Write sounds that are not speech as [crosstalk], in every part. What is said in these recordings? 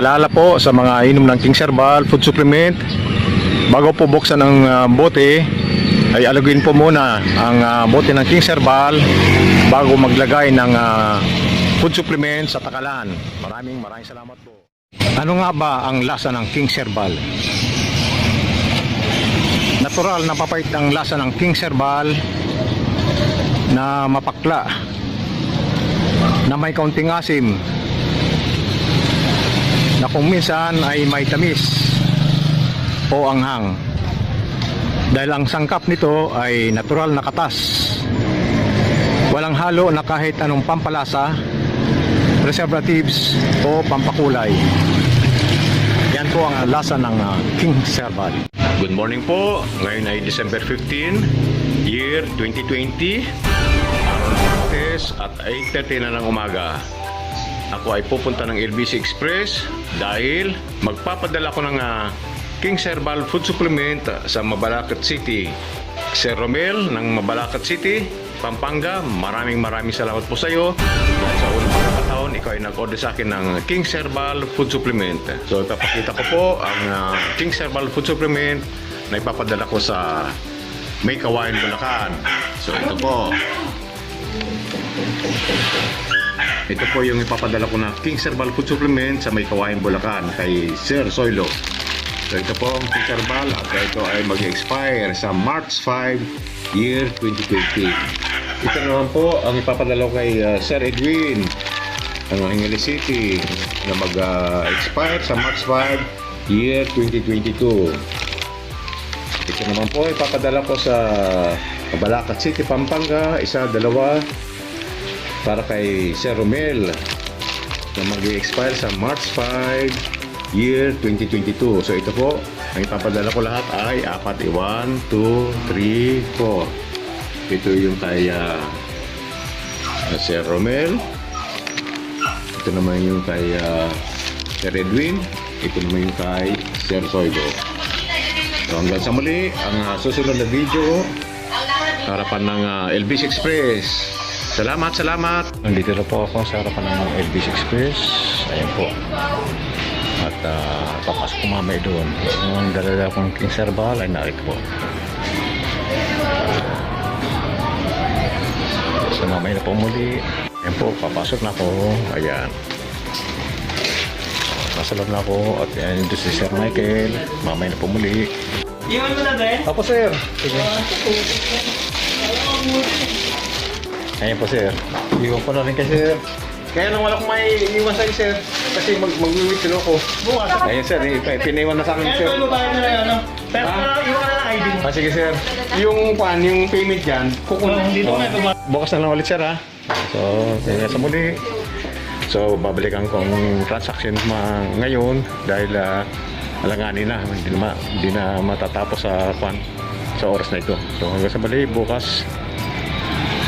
Palala po sa mga inom ng King Herbal food supplement. Bago po buksan ang ah, bote, ay alugin po muna ang ah, bote ng King Herbal bago maglagay ng ah, food supplement sa takalan. Maraming maraming salamat po. Ano nga ba ang lasa ng King Herbal? Natural na papait ang lasa ng King Herbal na mapakla na may kaunting asim na kung minsan ay may tamis o anghang. Dahil ang sangkap nito ay natural na katas. Walang halo na kahit anong pampalasa preservatives o pampakulay. Yan po ang lasa ng ah, King Herbal Good morning po. Ngayon ay December 15 year 2020 Martes at 8.30 na ng umaga. Ako ay pupunta ng LBC Express dahil magpapadala ko ng ah, King's Herbal Food Supplement sa Mabalacat City. Sir Romel ng Mabalacat City, Pampanga, maraming maraming salamat po sa iyo. Sa unang pagkakataon, ikaw ay nag-order sa akin ng King's Herbal Food Supplement. So ipapakita ko po ang ah, King's Herbal Food Supplement na ipapadala ko sa May Kawain, Bulacan. So ito po. Ito po yung ipapadala ko na King Herbal Food Supplement sa May Kawain, Bulacan kay Sir Soilo. So ito po ang King Herbal at ito ay mag-expire sa March 5, year 2020. Ito naman po ang ipapadala ko kay uh, Sir Edwin ng Angeles City na mag-expire sa March 5, year 2022. Ito naman po ipapadala ko sa Balacat City, Pampanga, isa, dalawa, para kay Sir Romel na mag-expire sa March 5, year 2022. So ito po, ang ipapadala ko lahat ay apat. 1, 2, 3, 4. Ito yung kay ah, Sir Romel. Ito naman yung kay ah, Sir Edwin. Ito naman yung kay Sir Soido. So hanggang sa muli, ang ah, susunod na video, harapan ng ah, LBC Express. Salamat, salamat. Nandito na po ako sa harapan ng LBC Express. Ayan po. At uh, papasok ko mamaya doon. Ang dalala kong King Herbal ay narito po. So mamaya na po muli. Ayan po, papasok na ako. Ayan. Nasa loob na ako at ayan dito si Sir Michael. Mamaya na po muli. Iwan mo na din? Ako sir. Sige. Ayan po sir. Iwan ko na rin kay sir. Kaya nang wala kong may iwan sa'yo sir. Kasi mag mag-withdraw ako. Bukas. Ayun sir, piniwan na sa akin Kaya sir. ito babae na lang ano. Pero Ah. iwan na lang ID mo. Ah, sige sir. Yung pan, yung payment dyan, kukunin. Oh, dito nga ito? Bukas na lang ulit sir ha. So, kaya sa muli. So, babalikan ko ang transaction ma ngayon dahil uh, alanganin na. Hindi na, ma- hindi na matatapos sa pan sa oras na ito. So, hanggang sa muli, bukas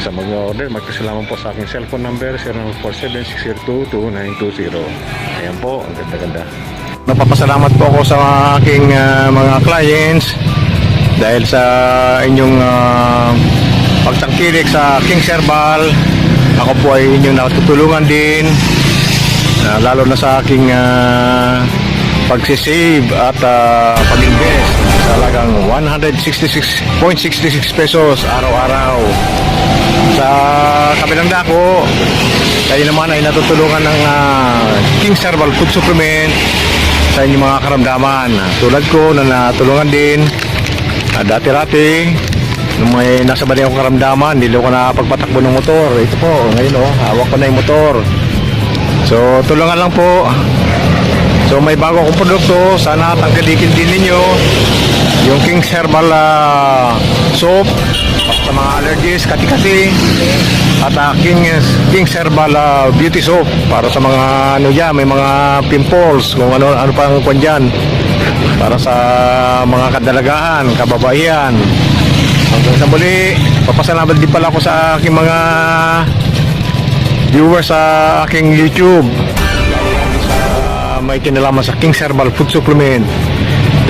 sa mag-order, magkasalaman po sa aking cellphone number 0947-602-2920. Ayan po, ang ganda-ganda. Napapasalamat po ako sa aking ah, mga clients dahil sa inyong uh, pagtangkilik sa King Herbal. Ako po ay inyong natutulungan din na lalo na sa aking uh, pagsisave at uh, pag-invest sa halagang 166.66 pesos araw-araw sa kabilang dako kayo naman ay natutulungan ng uh, King Herbal Food Supplement sa inyong mga karamdaman. Tulad ko na natulungan din uh, dati-rati nung may nasa bali akong karamdaman hindi ko na pagpatakbo ng motor. Ito po ngayon oh hawak ko na yung motor. So tulungan lang po so may bago akong produkto. Sana tangkilikin din ninyo. Yung King's Herbal ah, soap. Sa mga allergies, kati-kati. At uh, King's, King's Herbal ah, Beauty Soap. Para sa mga ano dyan, may mga pimples kung ano, ano pang kwan dyan. Para sa mga kadalagahan, kababaihan. Hanggang sa muli papasalamat din pala ako sa aking mga viewers sa aking YouTube may kinalaman sa King's Herbal Food Supplement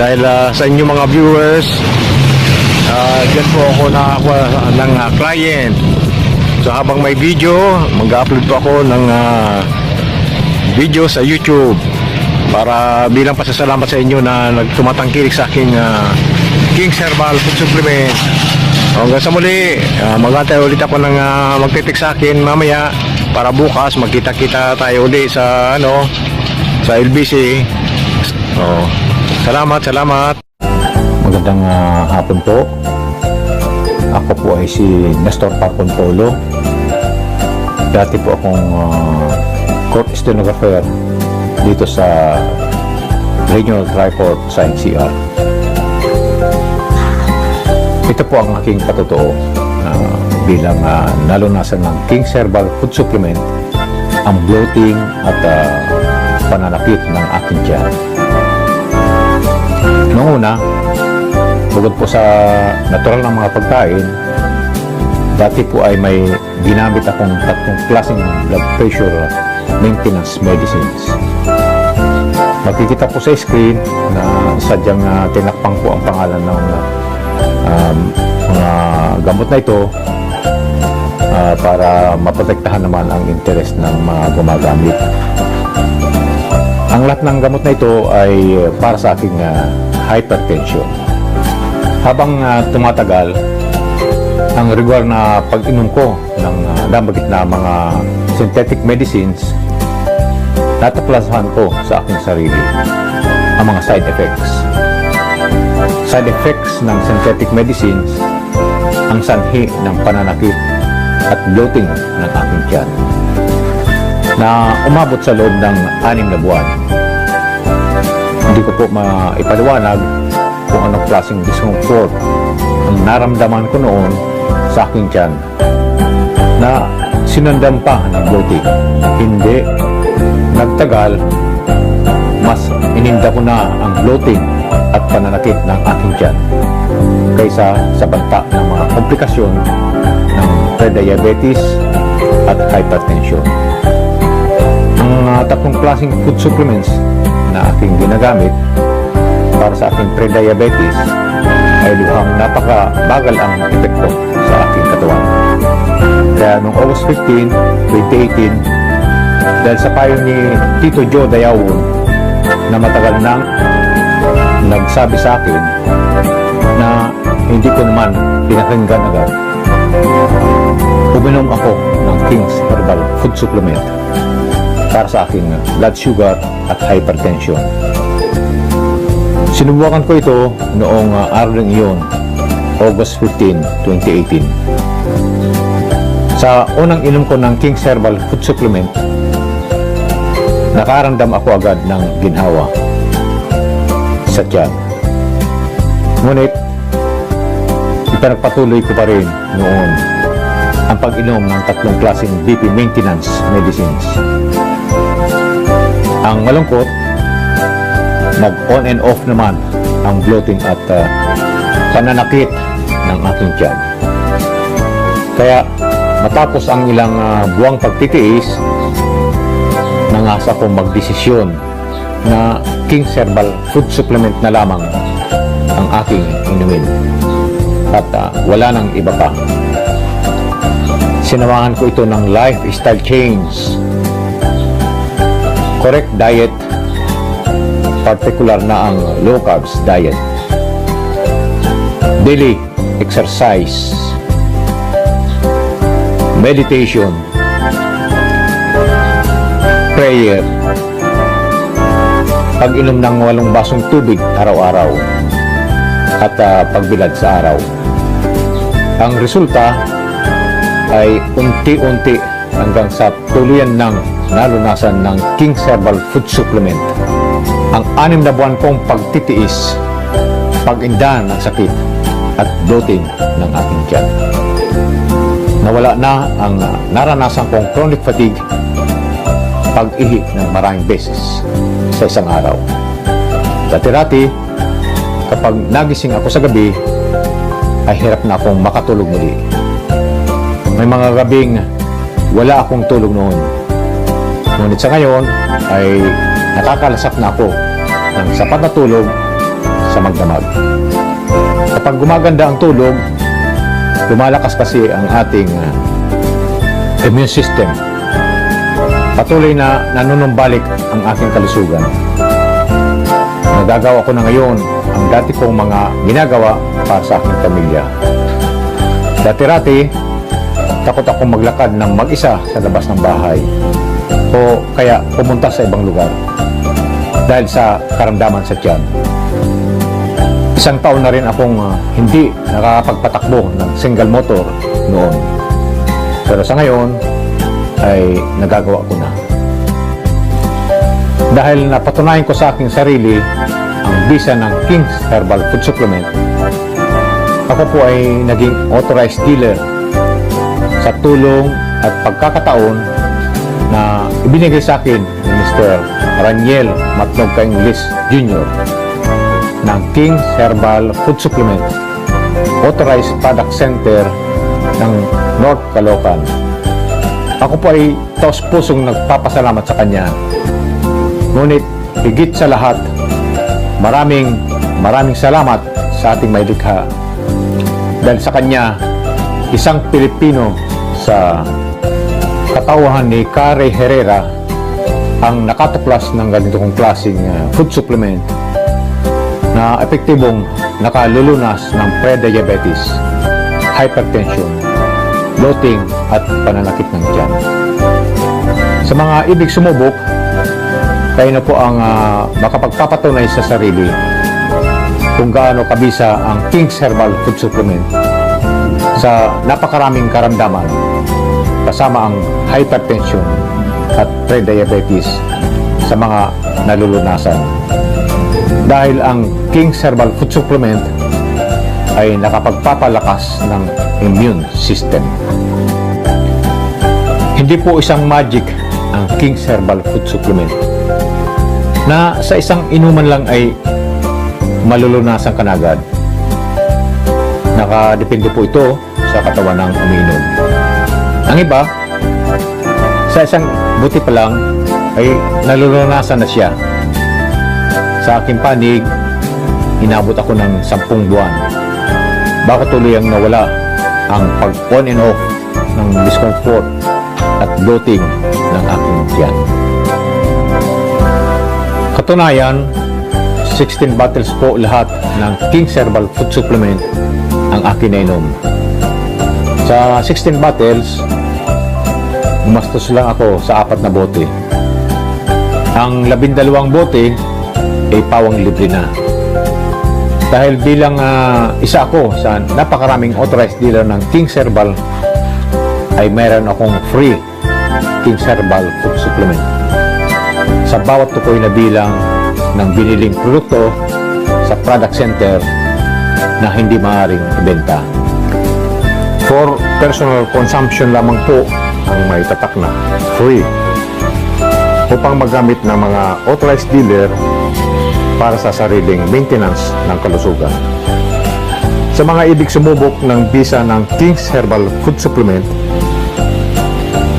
dahil ah, sa inyong mga viewers uh, dyan po ako nakakuha ng ah, client. So habang may video mag-upload po ako ng ah, video sa YouTube. Para bilang pasasalamat sa inyo na nagtumatangkilik sa aking ah, King Herbal Food Supplement. Hanggang sa muli, uh, magantay ulit ako ng uh, magtitik sa akin mamaya para bukas magkita-kita tayo ulit sa ano sa LBC. Oh, salamat, salamat. Magandang ah, hapon po. Ako po ay si Nestor Papontolo. Dati po akong ah, court stenographer dito sa Regional Triport sa NCR. Ito po ang aking patotoo na bilang uh, nalunasan ng King's Herbal Food Supplement ang bloating at ah, pananakit ng aking tiyan. Noong una, bukod po sa natural na mga pagkain, dati po ay may ginamit akong tatlong klaseng blood pressure maintenance medicines. Makikita po sa screen na sadyang uh, tinakpang po ang pangalan ng um, mga gamot na ito ah, para maprotektahan naman ang interest ng mga gumagamit. Ang lahat ng gamot na ito ay para sa aking ah, hypertension. Habang ah, tumatagal, ang regular na pag-inom ko ng uh, damagit na mga synthetic medicines, nataklasahan ko sa aking sarili ang mga side effects. Side effects ng synthetic medicines, ang sanhi ng pananakit at bloating ng aking tiyan na umabot sa loob ng anim na buwan. Hindi ko po maipaliwanag kung anong klaseng discomfort ang naramdaman ko noon sa aking tiyan na sinundan pa ng bloating. Hindi nagtagal, mas ininda ko na ang bloating at pananakit ng aking tiyan kaysa sa banta ng mga komplikasyon ng prediabetes at hypertension. Uh, tatlong klaseng food supplements na aking ginagamit para sa aking prediabetes ay luhang napakabagal ang epekto sa aking katawan. Kaya noong August 15, 2018, dahil sa payo ni Tito Joe Dayawon na matagal nang nagsabi sa akin na hindi ko naman pinakinggan agad, uminom ako ng King's Herbal Food Supplement para sa aking blood sugar at hypertension. Sinubukan ko ito noong uh, araw ng iyon, August 15, 2018. Sa unang inom ko ng King's Herbal Food Supplement, nakaramdam ako agad ng ginhawa sa tiyan. Ngunit, ipinagpatuloy ko pa rin noon ang pag-inom ng tatlong klaseng BP maintenance medicines. Ang malungkot, nag on and off naman ang bloating at uh, pananakit ng aking tiyan. Kaya matapos ang ilang uh, buwang pagtitiis, nangasa kong magdesisyon na King's Herbal Food Supplement na lamang ang aking inumin. At uh, wala nang iba pa. Sinamahan ko ito ng lifestyle change. Correct diet, particular na ang low carbs diet. Daily exercise, meditation, prayer, pag-inom ng walong basong tubig araw-araw, at ah, pagbilad sa araw. Ang resulta ay unti-unti hanggang sa tuluyan ng nalunasan ng King's Herbal Food Supplement. Ang anim na buwan kong pagtitiis, pag-inda ng sakit at bloating ng aking tiyan. Nawala na ang naranasan kong chronic fatigue, pag-ihi ng maraming beses sa isang araw. Dati-dati, kapag nagising ako sa gabi, ay hirap na akong makatulog muli. May mga gabing wala akong tulog noon. Ngunit sa ngayon ay nakakalasak na ako ng sapat na tulog sa magdamag. Kapag gumaganda ang tulog, lumalakas kasi ang ating uh, immune system. Patuloy na nanunumbalik ang aking kalusugan. nagagawa ko na ngayon ang dati kong mga ginagawa para sa aking pamilya. Dati-rati, takot akong maglakad ng mag-isa sa labas ng bahay o kaya pumunta sa ibang lugar dahil sa karamdaman sa tiyan. Isang taon na rin akong ah, hindi nakakapagpatakbo ng single motor noon. Pero sa ngayon ay nagagawa ko na. Dahil napatunayan ko sa aking sarili ang bisa ng King's Herbal Food Supplement, ako po ay naging authorized dealer sa tulong at pagkakataon na ibinigay sa akin ni Mr. Raniel Matnog Inglis Jr. ng King's Herbal Food Supplement Authorized Product Center ng North Caloocan. Ako po ay taos pusong nagpapasalamat sa kanya. Ngunit higit sa lahat, maraming maraming salamat sa ating may likha. Dahil sa kanya, isang Pilipino sa katauhan ni Kare Herrera ang nakatuklas ng ganito kong klaseng uh, food supplement na epektibong nakalulunas ng pre-diabetes, hypertension, bloating at pananakit ng tiyan. Sa mga ibig sumubok, kayo na po ang ah, makapagpapatunay sa sarili kung gaano kabisa ang King's Herbal Food Supplement sa napakaraming karamdaman kasama ang hypertension at pre-diabetes sa mga nalulunasan. Dahil ang King's Herbal Food Supplement ay nakapagpapalakas ng immune system. Hindi po isang magic ang King's Herbal Food Supplement na sa isang inuman lang ay malulunasan ka agad. Nakadepende po ito sa katawan ng umiinom. Ang iba, sa isang buti pa lang ay nalulunasan na siya. Sa aking panig, inabot ako ng sampung buwan bago tuluyang nawala ang pag-on and off ng discomfort at bloating ng aking tiyan. Katunayan, 16 bottles po lahat ng King's Herbal Food Supplement ang akin nainom. Sa 16 bottles, gumastos lang ako sa apat na bote. Ang labindalawang bote ay pawang libre na. Dahil bilang ah, isa ako sa napakaraming authorized dealer ng King's Herbal, ay meron akong free King's Herbal Food Supplement. Sa bawat tukoy na bilang ng biniling produkto sa product center na hindi maaaring ibenta. Personal consumption lamang po ang may tatak na free upang magamit ng mga authorized dealer para sa sariling maintenance ng kalusugan. Sa mga ibig sumubok ng bisa ng King's Herbal Food Supplement,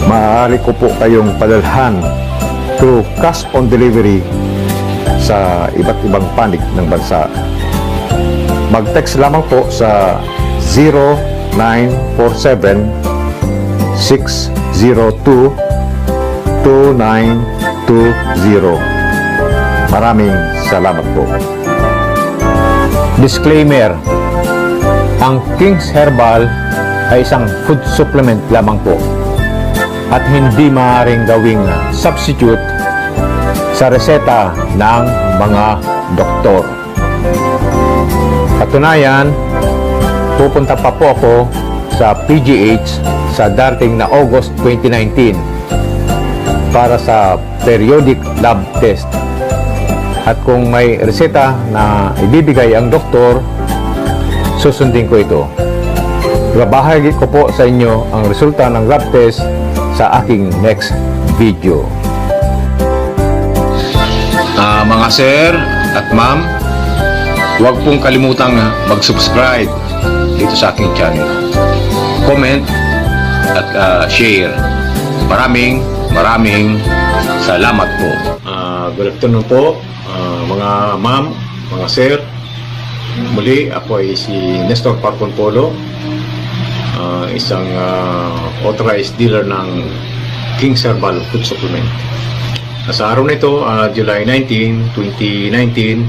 maaari ko po kayong padalhan through cash on delivery sa iba't ibang panig ng bansa. Mag-text lamang po sa 0947 602 2920. Maraming salamat po. Disclaimer Ang King's Herbal ay isang food supplement lamang po at hindi maaaring gawing substitute sa reseta ng mga doktor. Katunayan, pupunta pa po ako sa PGH sa darating na August 2019 para sa periodic lab test. At kung may reseta na ibibigay ang doktor, susundin ko ito. Babahagi ko po sa inyo ang resulta ng lab test sa aking next video. Ah, mga sir at ma'am, huwag pong kalimutang mag-subscribe dito sa aking channel. Comment at ah, share. Maraming maraming salamat po. good afternoon po, ah, mga ma'am, mga sir. Muli, ako ay si Nestor Parcon Polo, ah, isang ah, authorized dealer ng King's Herbal Food Supplement. Sa araw na ito, ah, July 19, 2019,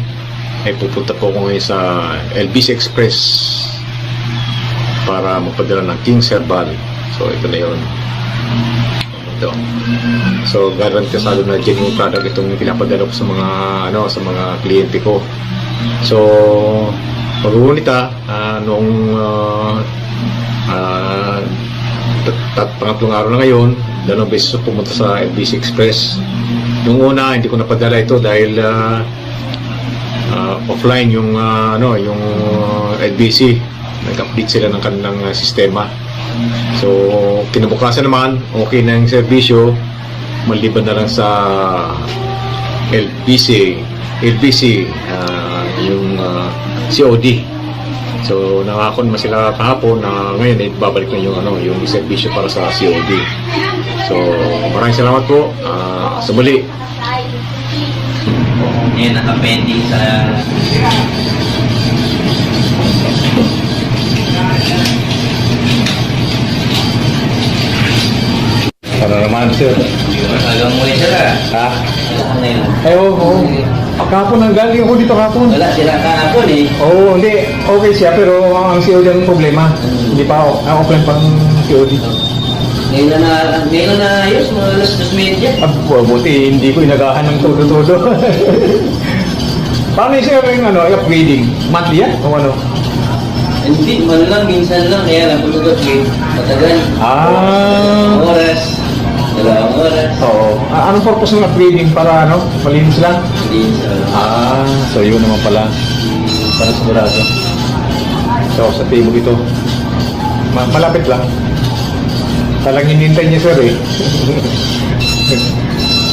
ay pupunta po ako ngayon sa LBC Express para magpadala ng King Herbal. So, ito na yun. Ito. So, garant kasado na genuine product itong pinapadala ko sa mga ano sa mga kliyente ko. So, pag-uunita, ah, noong ah, ah, tat- tat- pangatlong araw na ngayon, dalawang beses ako pumunta sa LBC Express. Yung una, hindi ko napadala ito dahil ah, ah, offline yung ah, ano, yung LBC. Nag-update sila ng kanilang ah, sistema. So, kinabukasan naman, okay na yung serbisyo, maliban na lang sa LBC, LBC, ah, yung ah, COD. So, nangako naman sila kahapon na ngayon ay babalik na yung ano, yung serbisyo para sa COD. So, maraming salamat po. Ah, sa muli. Ngayon, nakapending sa... Para naman, sir. Hanggang muli sila. Ha? Ka ngayon. Ay, oo. oo. Kapon ang galing ako dito kapon. Wala sila kahapon eh. Oo, hindi. Okay siya, pero ang COD ang problema. Hindi pa ako. Ang offline pang COD. Ngayon na ngayon na naayos, mga alas dos media. Ah, bu- buti hindi ko inagahan ng todo-todo. [laughs] Paano yung sir yung ano, upgrading? Monthly yan? O ano? Hindi, man lang, minsan lang. Kaya lang, pagkagat eh. Matagal. Ah. Oras. Oras. Oo. Ah, anong purpose ng upgrading? Para ano? Malinis lang? Sa... Ah, so yun naman pala. Para sigurado. So, sa table ito. Ma- malapit lang. Talang hinintay niya sir eh. [laughs]